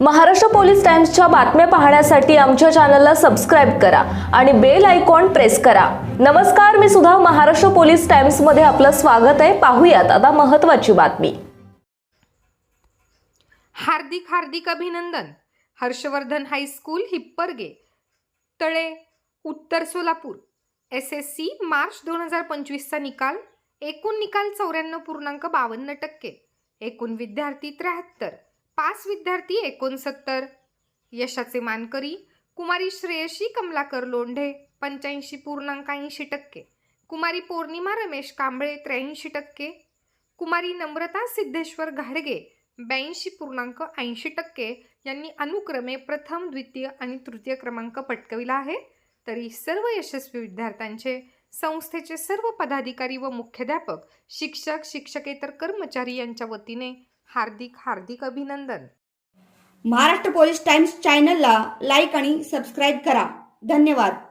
Maharashtra police टाइम्सच्या बातम्या पाहण्यासाठी आमच्या चॅनलला सबस्क्राईब करा आणि बेल आयकॉन प्रेस करा. नमस्कार मी सुद्धा महाराष्ट्र पोलीस टाइम्समध्ये आपलं स्वागत आहे. पाहूयात आता महत्वाची बातमी. हार्दिक हार्दिक अभिनंदन. Harshvardhan high school Hipparge. तळे Uttar Solapur. S S C March दोन हजार पंचवीसचा निकाल. एकूण निकाल चौऱ्याण्णव पूर्णांक बावन्न टक्के. एकूण विद्यार्थी त्र्याहत्तर. पाच विद्यार्थी एकोणसत्तर. यशाचे मानकरी कुमारी श्रेयशी कमलाकर लोंढे पंच्याऐंशी पूर्णांक ऐंशी टक्के. कुमारी पौर्णिमा रमेश कांबळे त्र्याऐंशी टक्के. कुमारी नम्रता सिद्धेश्वर घाडगे ब्याऐंशी पूर्णांक ऐंशी टक्के. यांनी अनुक्रमे प्रथम द्वितीय आणि तृतीय क्रमांक पटकविला आहे. तरी सर्व यशस्वी विद्यार्थ्यांचे संस्थेचे सर्व पदाधिकारी व मुख्याध्यापक शिक्षक शिक्षकेतर कर्मचारी यांच्या वतीने हार्दिक हार्दिक अभिनंदन. महाराष्ट्र पोलीस टाइम्स चॅनलला लाईक आणि सबस्क्राईब करा. धन्यवाद.